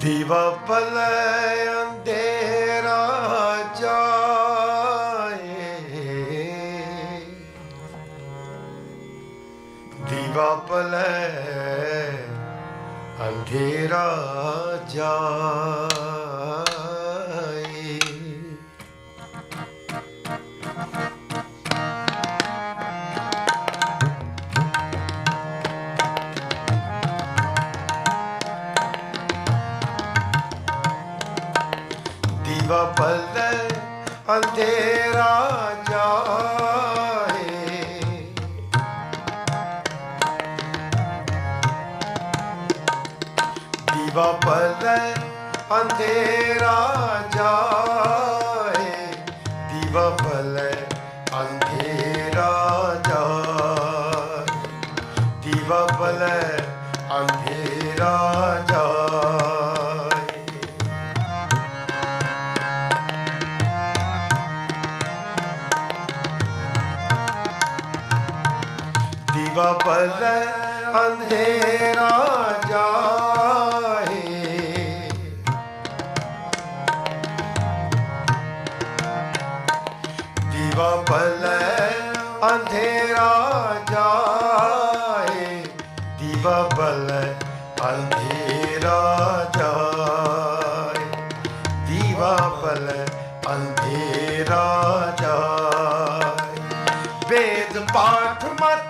ਦੀਵਾ ਪਲੇ ਅੰਧੇਰਾ ਜਾਏ। ਦੀਵਾ ਪਲੇ ਅੰਧੇਰਾ ਜਾਏ। ਦੀਵਾ ਅੰਧੇਰਾ ਜਾਏ ਦੀਵਾ ਪਲ ਅੰਧੇਰਾ ਜਾਏ ਦੀਵਾ ਪਲੇ ਅੰਧੇਰਾ ਜਾਏ ਦੀਵਾ ਪਲੇ ਪਾਠ ਮਤ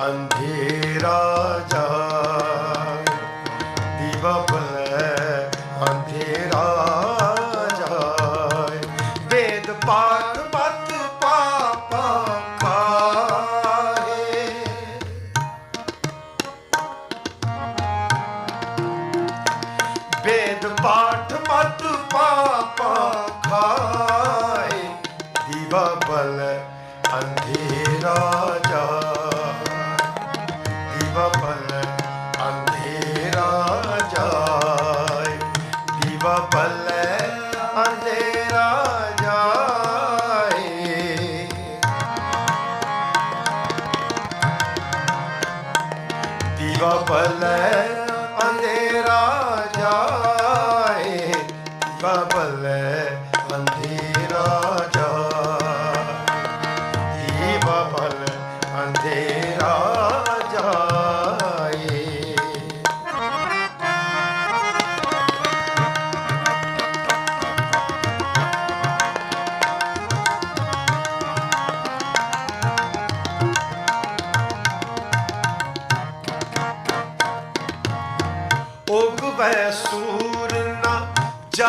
अंधेरा जहाँ ਜੀਵਾ ਭਲੇ ਅੰਧੇਰਾ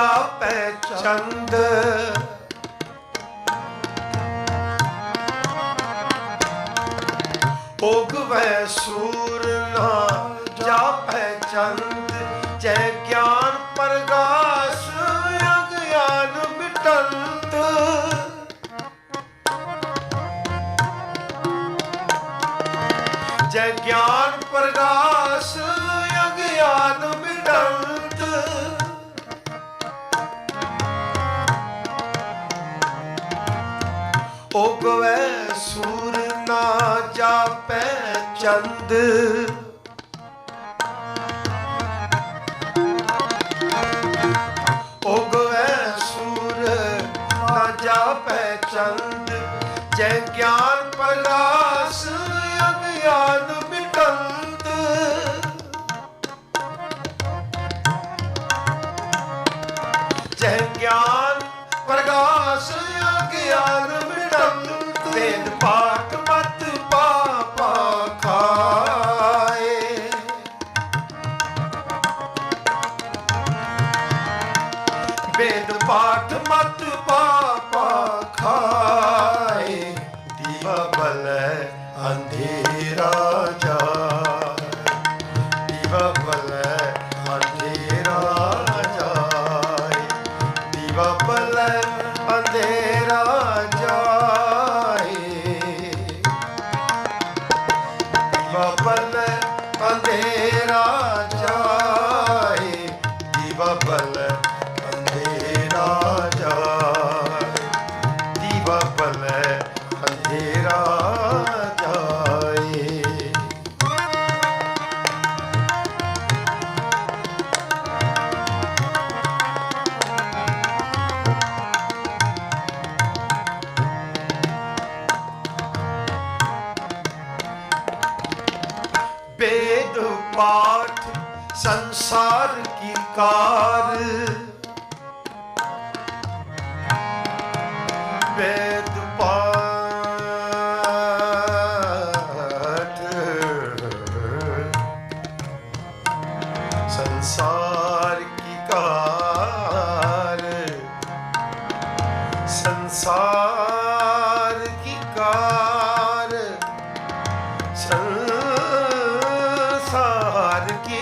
ਜਾਪੈ ਚੰਦ। ਉਗਵੈ ਸੂਰ ਨਾ ਜਾਪੈ ਚੰਦ। ਉਗਵੈ ਸੂਰ ਨਾ ਜਾਪੈ ਚੰਦ। ਉਗਵੈ ਸੂਰ ਨਾ ਜਾਪੈ ਚੰਦ, ਜੈ ਗਿਆਨ ਪ੍ਰਗਾਸ ਅਗਿਆਨ ਮਿਟੰਤ ਜੈ ਗਿਆਨ ਪ੍ਰਗਾਸ ਅਗਿਆਨ ਵੇਦ ਪਾਠ ਮਤ ਪਾਪਾ ਖਾਏ। ਵੇਦ ਪਾਠ ਮਤ ਪਾਪਾ ਖਾਏ। ਦੀਵਾ ਬਲੈ ਅੰਧੇਰਾ ਜਾ ਵੇਦ ਪਾਠ। ਸੰਸਾਰ ਕੀ ਕਾਰ। ਸੰਸਾਰ ਕੀ ਕਾਰ। ਸੰਸਾਰ ਕੀ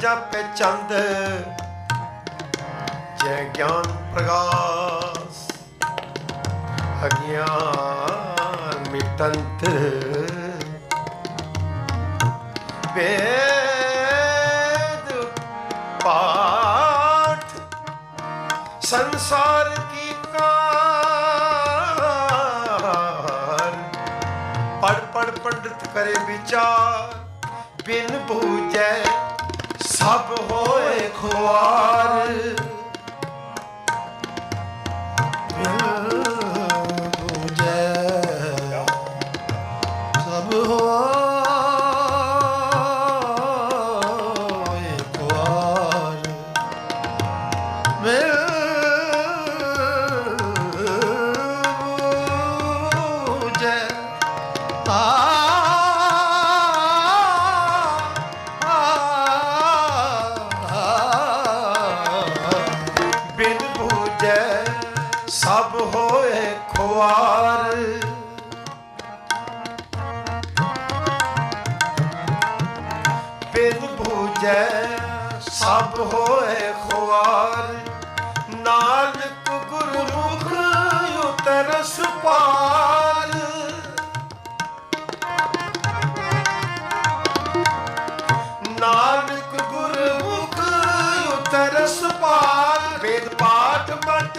ਜਾਪੇ ਚੰਦ ਜੈ ਗਿਆਨ ਪ੍ਰਗਾਸ। ਅਗਿਆਨ ਤੰਤਰ ਵੇਦ ਪਾਠ ਸੰਸਾਰ ਕੀ ਕਾਰ। ਪੜ ਪੜ ਪੰਡਿਤ ਕਰੇ ਵਿਚਾਰ, ਬਿਨ ਭੂਜੈ ਸਭ ਹੋਏ ਖੁਆਰ। ਹੋਏ ਖੁਆਰ। ਬਿਨ ਬੂਝੈ ਸਭ ਹੋਏ ਖੁਆਰ। ਨਾਨਕ ਗੁਰਮੁਖ ਉਤਰਸ ਪਾਰ। ਨਾਨਕ ਗੁਰਮੁਖ ਉਤਰਸ ਪਾਰ। ਵੇਦ ਪਾਠ ਮਤ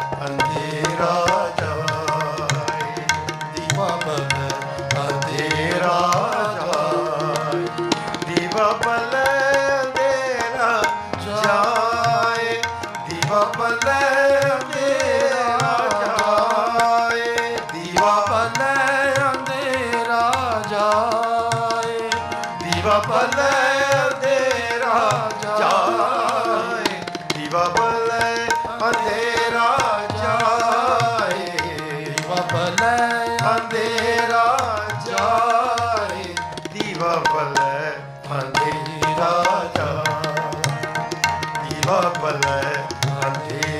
ਜਾਏ, ਦੀਵਾ ਭਲੇ ਅੰਧੇਰਾ ਜਾਏ, ਦੀਵਾ ਭਲੇ ਅੰਧੇਰਾ ਜਾਏ, ਦੀਵਾ ਭਲੇ ਅੰਧੇਰਾ ਜਾਏ, ਦੀਵਾ ਭਲੇ ਅੰਧੇਰਾ ਜਾਏ, ਦੀਵਾ ਭਲੇ ਅੰਧੇਰਾ